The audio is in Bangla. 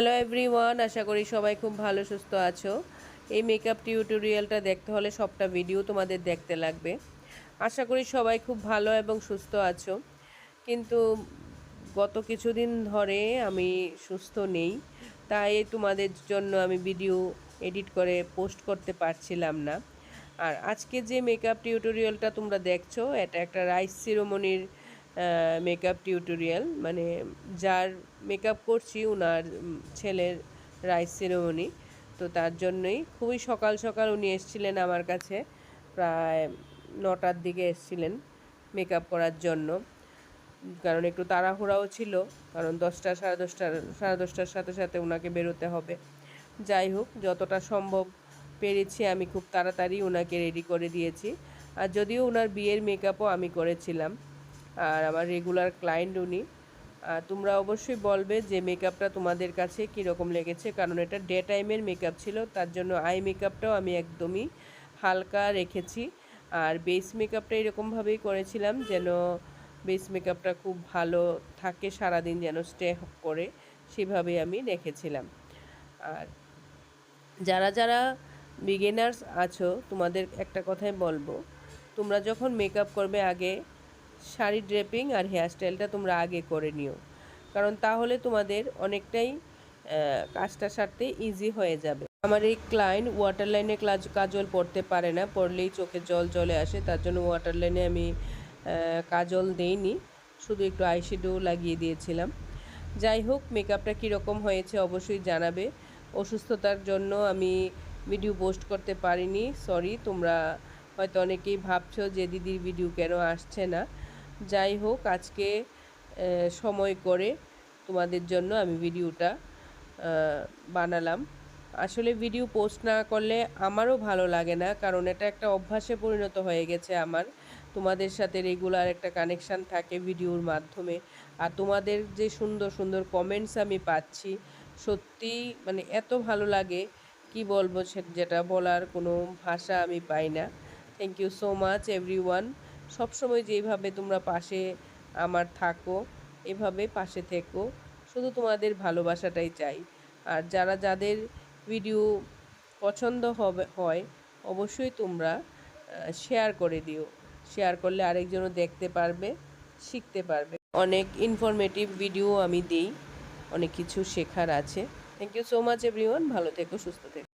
হ্যালো এভরিওয়ান আশা করি সবাই খুব ভালো, সুস্থ আছো। এই মেকআপ টিউটোরিয়ালটা দেখতে হলে সবটা ভিডিও তোমাদের দেখতে লাগবে। আশা করি সবাই খুব ভালো এবং সুস্থ আছো। কিন্তু গত কিছুদিন ধরে আমি সুস্থ নেই, তাই তোমাদের জন্য আমি ভিডিও এডিট করে পোস্ট করতে পারছিলাম না। আর আজকে যে মেকআপ টিউটোরিয়ালটা তোমরা দেখছ, এটা একটা রাইস সিরোমনির মেকআপ টিউটোরিয়াল মানে যার মেকআপ করছি ওনার ছেলের রাইস সেরেমনি তো তার জন্যই খুবই সকাল সকাল উনি এসেছিলেন আমার কাছে, প্রায় নটার দিকে এসেছিলেন মেকআপ করার জন্য। কারণ একটু তাড়াহুড়াও ছিল, কারণ দশটা, সাড়ে দশটার সাড়ে দশটার সাথে সাথে ওনাকে বেরোতে হবে। যাই হোক, যতটা সম্ভব পেরেছি আমি খুব তাড়াতাড়ি ওনাকে রেডি করে দিয়েছি। আর যদিও ওনার বিয়ের মেকআপও আমি করেছিলাম আর আমার রেগুলার ক্লায়েন্ট উনি। তোমরা অবশ্যই বলবে যে মেকআপটা তোমাদের কাছে কীরকম লেগেছে, কারণ এটা ডে টাইমের মেকআপ ছিল, তার জন্য আই মেকআপটাও আমি একদমই হালকা রেখেছি। আর বেস মেকআপটা এরকমভাবেই করেছিলাম যেন বেস মেকআপটা খুব ভালো থাকে সারাদিন যেন স্টে করে, সেভাবেই আমি রেখেছিলাম। আর যারা যারা বিগিনার্স আছো, তোমাদের একটা কথাই বলব, তোমরা যখন মেকআপ করবে আগে শাড়ি ড্রেপিং আর হেয়ারস্টাইলটা তোমরা আগে করে নিও। কারণ তাহলে তোমাদের অনেকটাই কাজটা সারতে ইজি হয়ে যাবে। আমার এই ক্লায়েন্ট ওয়াটার লাইনে কাজল পড়তে পারে না, পড়লেই চোখে জল চলে আসে, তার জন্য ওয়াটার লাইনে আমি কাজল দেইনি, শুধু একটু আইশ্যাডো লাগিয়ে দিয়েছিলাম। যাই হোক মেকআপটা কীরকম হয়েছে অবশ্যই জানাবে। অসুস্থতার জন্য আমি ভিডিও পোস্ট করতে পারিনি সরি তোমরা হয়তো অনেকেই ভাবছ যে দিদির ভিডিও কেন আসছে না। যাই হোক, আজকে সময় করে তোমাদের জন্য আমি ভিডিওটা বানালাম। আসলে ভিডিও পোস্ট না করলে আমারও ভালো লাগে না, কারণ এটা একটা অভ্যাসে পরিণত হয়ে গেছে আমার। তোমাদের সাথে রেগুলার একটা কানেকশান থাকে ভিডিওর মাধ্যমে। আর তোমাদের যে সুন্দর সুন্দর কমেন্টস আমি পাচ্ছি সত্যি মানে এত ভালো লাগে। কি বলব যেটা বলার কোনো ভাষা আমি পাই না। Thank you so much every সবসময় যেইভাবে তোমরা পাশে আমার থাকো, এভাবে পাশে থেকো। শুধু তোমাদের ভালোবাসাটাই চাই। আর যারা যাদের ভিডিও পছন্দ হবে, হয়, অবশ্যই তোমরা শেয়ার করে দিও। শেয়ার করলে আরেকজনও দেখতে পারবে, শিখতে পারবে। অনেক ইনফরমেটিভ ভিডিও আমি দিই, অনেক কিছু শেখার আছে। Thank you so much everyone ভালো থেকো, সুস্থ থেকো।